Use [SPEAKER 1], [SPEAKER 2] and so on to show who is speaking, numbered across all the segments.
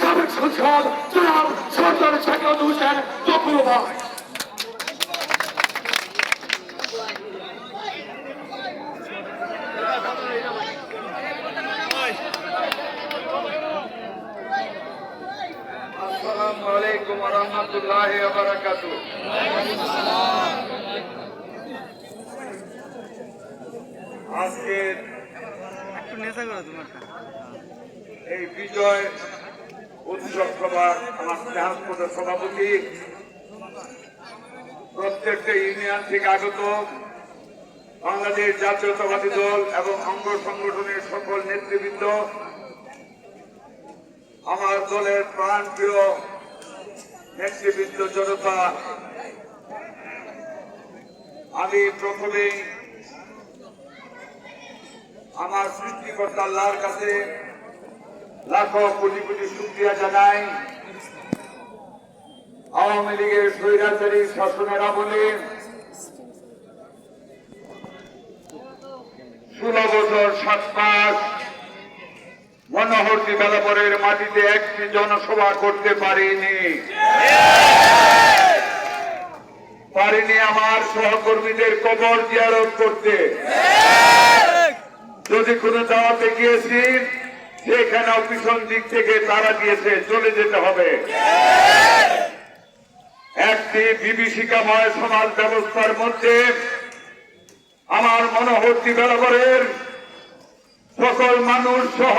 [SPEAKER 1] সাবেক সংসদ জনাব সর্দার শাকিল হোসেন ভাই।
[SPEAKER 2] বারাকাতুহু।
[SPEAKER 3] একটু নেশা করো তোমারটা।
[SPEAKER 2] এই বিজয় উৎসব সভার আমার স্নেহাস্পদের সভাপতি প্রত্যেকটা ইউনিয়ন থেকে আগত বাংলাদেশ জাতীয়তাবাদী দল এবং অঙ্গ সংগঠনের সকল নেতৃবৃন্দ, আমার দলের প্রাণ প্রিয় নেতৃবৃন্দ জনতা, আমি প্রথমেই আমার সৃষ্টিকর্তা আল্লাহর কাছে লাখো কোটি কোটি শুক্রিয়া জানাই। আওয়ামী লীগের স্বৈরাচারী শাসনের আমলে ষোলো বছর সাত মাস মনোহরটি বেলাপরের মাটিতে একটি জনসভা করতে পারিনি। পারিনি আমার সহকর্মীদের কবর জিয়ারত করতে। যদি কোনো দাওয়াতে গিয়েছি সেখানেও পিছন দিক থেকে তারা দিয়েছে চলে যেতে হবে। একটি বিভীষিকাময় সমাজ ব্যবস্থার মধ্যে আমার মনোহরটি বেলাবরের সকল মানুষ সহ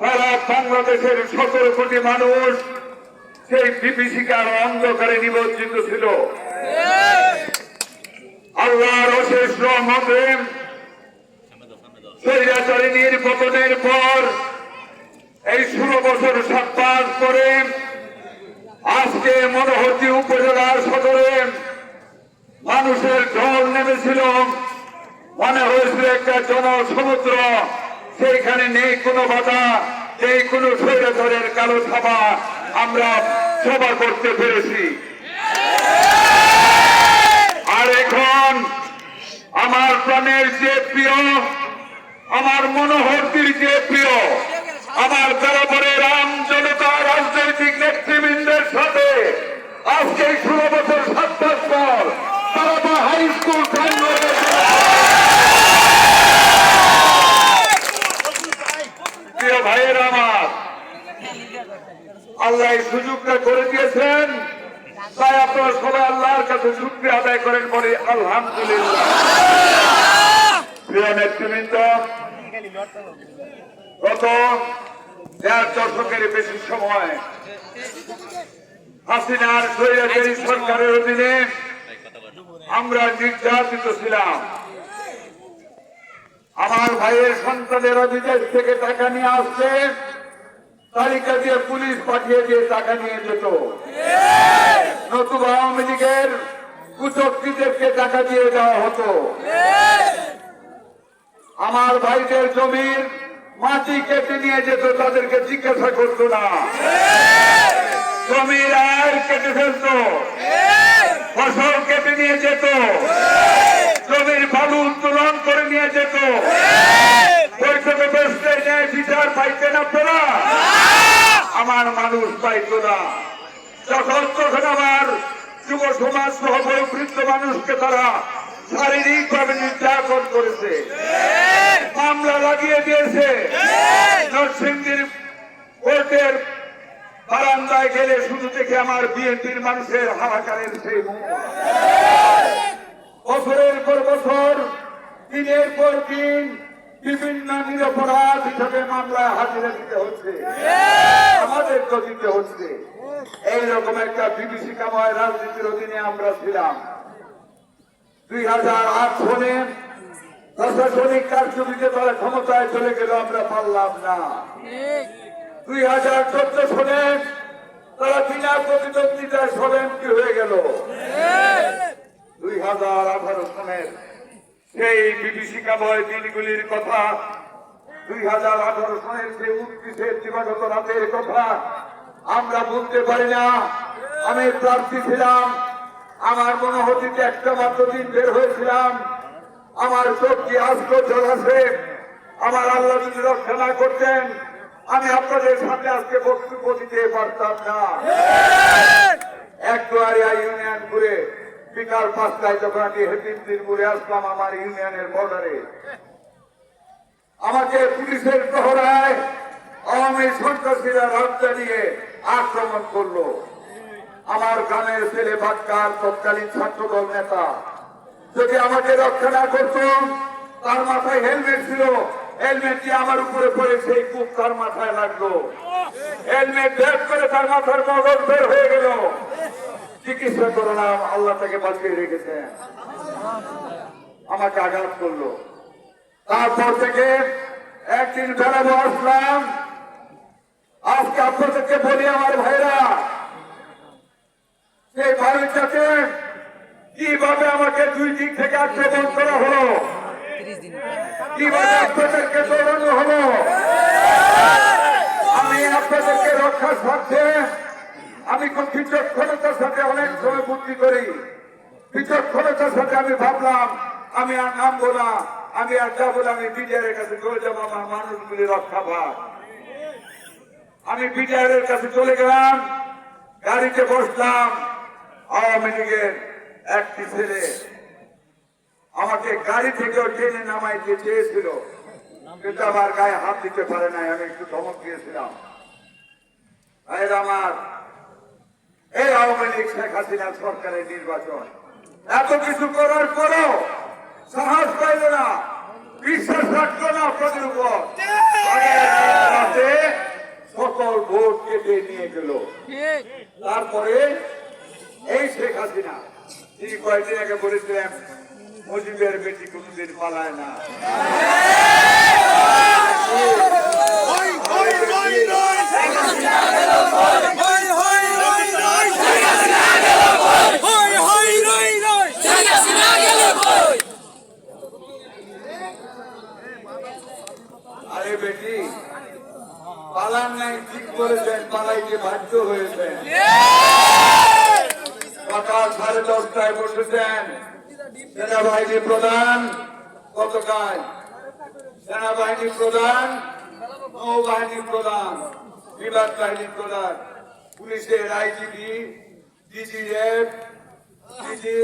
[SPEAKER 2] সারা বাংলাদেশের সতেরো কোটি মানুষ সেই বিভীষিকার অন্ধকারে নিমজ্জিত ছিল। আল্লাহর অশেষ রহমতে স্বৈরাচারিণীর পতনের পর এই ষোলো বছর সাত মাস পরে আজকে মনোহরজি উপজেলার সদরে মানুষের ঢল নেমেছিল। মনে হয়েছিল একটা জনসমুদ্র, সেইখানে নেই কোনো বাধা, নেই কোনো স্বৈরাচারের কালো থাবা আমরা সভা করতে পেরেছি। আর এখন আমার প্রাণের যে প্রিয় আমার মনোহরটির যে প্রিয়, আমার বরাবরে রাম জনতা রাজনৈতিক নেতৃবৃন্দের সাথে আজকে ষোলো বছর সাত পর তারাপা হাই স্কুল প্রিয় ভাইয়ের আমার, আল্লাহ এই সুযোগটা করে দিয়েছেন, তাই আপনারা সবাই আল্লাহর কাছে আদায় করেন বলে আলহামদুলিল্লাহ। প্রিয় নেতৃবৃন্দ গত দেড় দশকের বেশি সময়। হাসিনার স্বৈরাচারী সরকারের অধীনে আমরা নির্যাতিত ছিলাম। আমার ভাইয়ের সন্তানেরা বিদেশ থেকে টাকা নিয়ে আসছে, তালিকা দিয়ে পুলিশ পাঠিয়ে দিয়ে টাকা নিয়ে যেত। নতুন আওয়ামী লীগের কুচক্রীদেরকে টাকা দিয়ে দেওয়া হতো। আমার ভাইদের জমির মাটি কেটে নিয়ে যেত, তাদেরকে জিজ্ঞাসা করতো না। জমির আর কেটে ফেলতো। ফসল কেটে নিয়ে যেত। জমির বালু উত্তোলন করে নিয়ে যেত। বৈঠকে বসতে নেয় বিচার পাইতেন আপনারা আমার মানুষ পাইতো না। যখন তখন আমার যুব সমাজ সহ বৃদ্ধ মানুষকে তারা শারীরিক ভাবে নির্যাতন করেছে। মামলা লাগিয়ে দিয়েছে। নরসিংদীর কোর্টের বারান্দায় গেলে শুধু দেখে আমার বিএনপির মানুষের হাহাকারের সেই বছরের পর বছর, দিনের পর দিন বিভিন্ন নিরপরাধ হিসাবে মামলায় হাজিরা দিতে হচ্ছে। আমাদের তো দিতে হচ্ছে। এইরকম একটা বিভীষিকাময় রাজনীতির অধীনে আমরা ছিলাম। দুই হাজার আট সনে প্রশাসনিক কার্যবিধি তারা ক্ষমতায় চলে গেল আমরা পারলাম না। দুই হাজার চোদ্দ সনে তারা বিনা প্রতিদ্বন্দ্বিতায় সব এমপি হয়ে গেল। দুই হাজার আঠারো সনের সেই বিভীষিকাময় দিনগুলির কথা, দুই হাজার আঠারো সনের সেই উনত্রিশের দিবাগত রাতের কথা আমরা বলতে পারি না। আমি প্রার্থী ছিলাম আমার মনে হচ্ছে একটা মাত্র দিন বের হয়েছিলাম। আমার চোখ জল আছে আমার আল্লাহ যদি রক্ষা না করতেন, আমি আপনাদের সামনে আজকে বক্তব্য দিতে পারতাম না। একটুয়ারিয়া ইউনিয়ন ঘুরে বিকাল পাঁচটায় যখন আমি ঘুরে আসলাম আমার ইউনিয়নের বর্ডারে, আমাকে পুলিশের প্রহরায় আওয়ামী সন্ত্রাসীরা রাস্তা নিয়ে আক্রমণ করল। আমার গ্রামের ছেলে বাক্কার তৎকালীন ছাত্রদল নেতা। যদি আমাকে রক্ষা না করতো, তার মাথায় হেলমেট ছিল। হেলমেট দিয়ে আমার উপরে পড়ে, সেই কূপ তার মাথায় লাগল। হেলমেট ভেদ করে তার মাথার মগজ বের হয়ে গেল। চিকিৎসা করলাম আল্লাহ তাকে বাঁচিয়ে রেখেছেন। আমাকে আঘাত করল। তারপর থেকে একদিন বেড়াবো আসলাম আজকে আপনাদেরকে বলি আমার ভাইরা সেই বাড়িটাকে কীভাবে আমাকে দুই দিক থেকে আক্রমণ করা হলো? কীভাবে আপনাদেরকে দৌড়ানো হলো? আমি আপনাদেরকে রক্ষার স্বার্থে, আমি বিচক্ষণতার সাথে অনেক সময় বুদ্ধি করি। বিচক্ষণতার সাথে আমি ভাবলাম, আমি আর নামবো না, আমি আর যাব না, আমি বিজয়ের কাছে চলে যাব, আমার মানুষগুলি রক্ষা পাক আমি বিজয়ের কাছে চলে গেলাম, গাড়িতে বসলাম আওয়ামী লীগের একটি ছেলে আমাকে গাড়ি থেকে টেনে নামাইতে চেয়েছিল কিন্তু আমার গায়ে হাত দিতে পারে নাই আমি একটু ধমক দিয়েছিলাম। ভাইয়ের আমার এই আওয়ামী লীগ শেখ হাসিনা সরকারের নির্বাচন। এত কিছু করার পরও সাহস পাইল না বিশ্বাস রাখল না আপনাদের উপর। সকল ভোট কেটে নিয়ে গেল। তারপরে এই শেখ হাসিনা তিনি কয়েকদিন আগে বলেছিলেন মুজিবের বেটি কোনদিন পালায় না আরে বেটি পালান নাই ঠিক করেছেন পালাইতে বাধ্য হয়েছেন সকাল সাড়ে দশটায় বসেছেন সেনাবাহিনী প্রধান গতকাল সেনাবাহিনী প্রধান, নৌবাহিনী প্রধান বিমান বাহিনী প্রধান, পুলিশের IGP DGF, DG,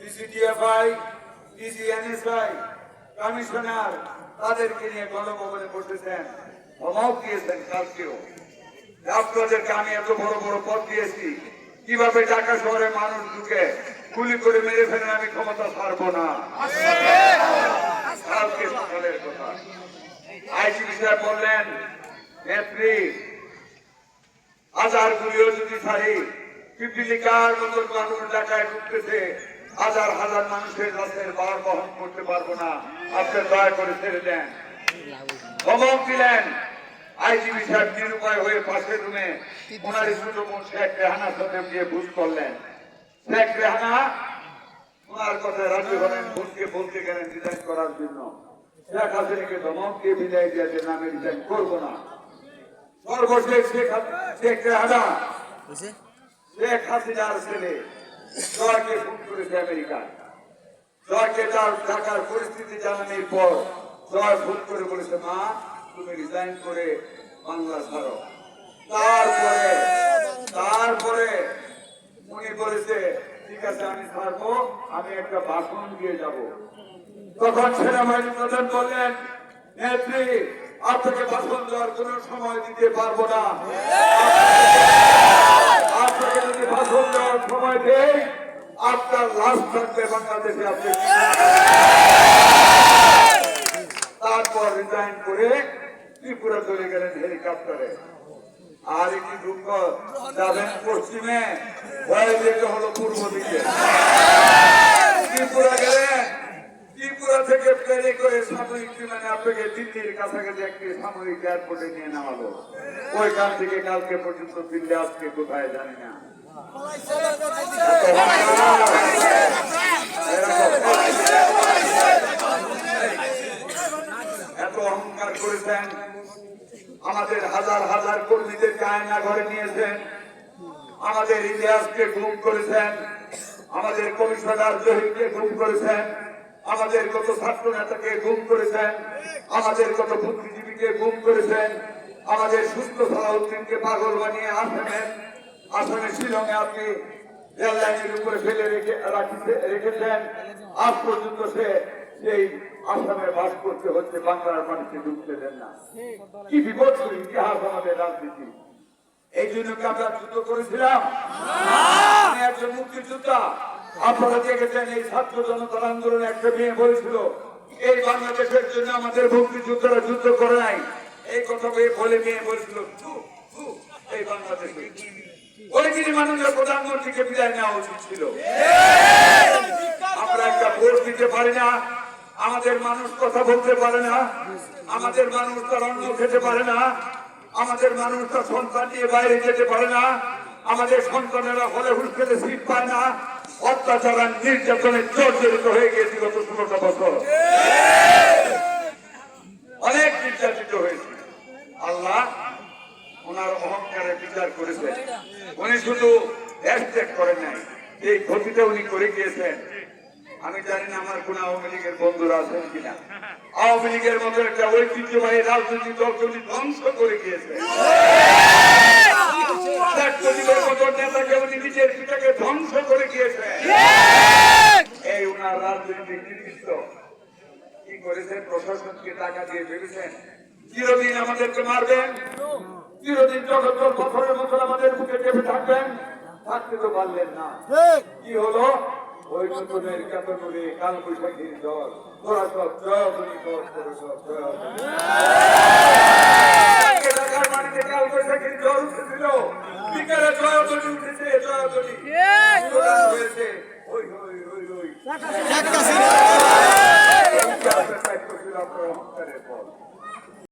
[SPEAKER 2] DG DGFI DG NSI commissioner, তাদেরকে নিয়ে গণভবনে বসেছেন। ধমক দিয়েছেন কালকেও। আপনাদেরকে আমি এত বড় বড় পদ দিয়েছি। কীভাবে ঢাকা শহরে মানুষ ঢুকে গুলি করে মেরে ফেলেন আমি ক্ষমতা ছাড়বো না। কালকে কথা। বললেন হাজার গুলিও যদি ছাড়ি, পিপিলিকার মতন মানুষ ঢাকায় ঢুকতেছে, হাজার হাজার মানুষের রাতের বার বহন করতে পারব না। আপনি দয়া করে ছেড়ে দেন। ধমক দিলেন আইজিবি সাহেব নিরুপায় হয়ে পাশের রুমে, ওনার ছোট বোন শেখ রেহানা সাথে গিয়ে ভুল করলেন। শেখ রেহানা ওনার কথায় রাজি হলেন ভুলকে বলতে গেলেন রিজাইন করার জন্য। শেখ হাসিনাকে দিয়ে বিদায় দিয়েছে না আমি রিজাইন করব না। সর্বশেষ শেখ রেহানা শেখ হাসিনার ছেলে জয়কে ফোন করেছে আমেরিকা। জয়কে তার ঢাকার পরিস্থিতি জানানোর পর জয় ফোন করে বলেছে মা তুমি রিজাইন করে বাংলা ছাড়ো তারপরে তারপরে উনি বলেছে, ঠিক আছে, আমি ছাড়বো আমি একটা ভাষণ দিয়ে যাব। তখন সেনাবাহিনী প্রধান বললেন, নেত্রী, আপনাকে ভাষণ দেওয়ার কোন সময় দিতে পারব না। আপনাকে যদি ভাষণ দেওয়ার সময় দেয় আপনার লাশ থাকবে বাংলাদেশে, আপনি তারপর রিজাইন করে ত্রিপুরা চলে গেলেন হেলিকপ্টারে। আর একটি দুঃখ যাবেন পশ্চিমে ভয়ে যেতে হলো পূর্ব দিকে। ত্রিপুরা গেলেন ত্রিপুরা থেকে প্লেনে করে সামরিক বিমানে আপনাকে দিল্লির কাছাকাছি একটি সামরিক এয়ারপোর্টে নিয়ে নামালো ওইখান থেকে কালকে পর্যন্ত দিল্লি, আজকে কোথায় জানি না। এত অহংকার করেছেন আমাদের হাজার হাজার কর্মীদের কায়না ঘরে নিয়েছেন। আমাদের ইতিহাসকে গুম করেছেন। আমাদের কমিশনার জহিরকে গুম করেছেন। আমাদের কত ছাত্র নেতাকে গুম করেছেন। আমাদের কত বুদ্ধিজীবীকে গুম করেছেন। আমাদের সুস্থ সালাউদ্দিনকে পাগল বানিয়ে আসামের আসামের শিলংয়ে আপনি রেললাইনের উপরে ফেলে রেখে রেখেছেন। আজ পর্যন্ত সে সেই আসামে বাস করতে হচ্ছে বাংলার মানুষকে ঢুকতে দেন না। কি বিপদ ইতিহাস আমাদের রাজনীতি। এই জন্য কি আমরা যুদ্ধ করেছিলাম? আমি একজন মুক্তিযোদ্ধা। আপনারা দেখেছেন এই ছাত্র জনতার আন্দোলনে একটা মেয়ে বলেছিল এই বাংলাদেশের জন্য আমাদের মুক্তিযোদ্ধারা যুদ্ধ করে নাই। এই কথা মেয়ে বলে মেয়ে বলেছিল "থু, থু, এই বাংলাদেশে। ওই তিনি মাননীয় প্রধানমন্ত্রীকে বিদায় নেওয়া উচিত ছিল। আমরা একটা ভোট দিতে পারি না। আমাদের মানুষ কথা বলতে পারে না। আমাদের মানুষ তার অন্ন খেতে পারে না। আমাদের মানুষ তার সন্তান নিয়ে বাইরে যেতে পারে না। আমাদের সন্তানেরা হলে হুলকেতে সিট পায় না। অত্যাচার আর নির্যাতনের জর্জরিত হয়ে গিয়েছে গত ষোলোটা বছর। অনেক নির্যাতিত হয়েছে। আল্লাহ ওনার অহংকারের বিচার করেছেন উনি শুধু হ্যাশট্যাগ করেন নাই। এই ক্ষতিটা উনি করে গিয়েছেন। আমি জানি না আমার কোন আওয়ামী লীগের বন্ধুরা আছেন কিনা। আওয়ামী লীগের মতো একটা ঐতিহ্যবাহী রাজনৈতিক দলকে উনি ধ্বংস করে গিয়েছেন শেখ মুজিবের মতো নেতাকে উনি নিজের পিতাকে ধ্বংস করে গিয়েছেন এই উনার রাজনৈতিক নেতৃত্ব কি করেছেন প্রশাসনকে টাকা দিয়ে ভেবেছেন? চিরদিন আমাদেরকে মারবেন? চিরদিন জগৎ বছরের বছর আমাদের বুকে চেপে থাকবেন? থাকতে তো পারলেন না। কি হলো? ওই নতুনের কাতনুরে কাল বৈশাখীর জল তোরা সব জয়গুলি কর তোরা সব জয়গুলি। ঢাকার মাটিতে কাল বৈশাখীর জল উঠেছিল। বিকেলে জয়গুলি উঠেছে স্লোগান হয়েছে ওই ওই ওই ওই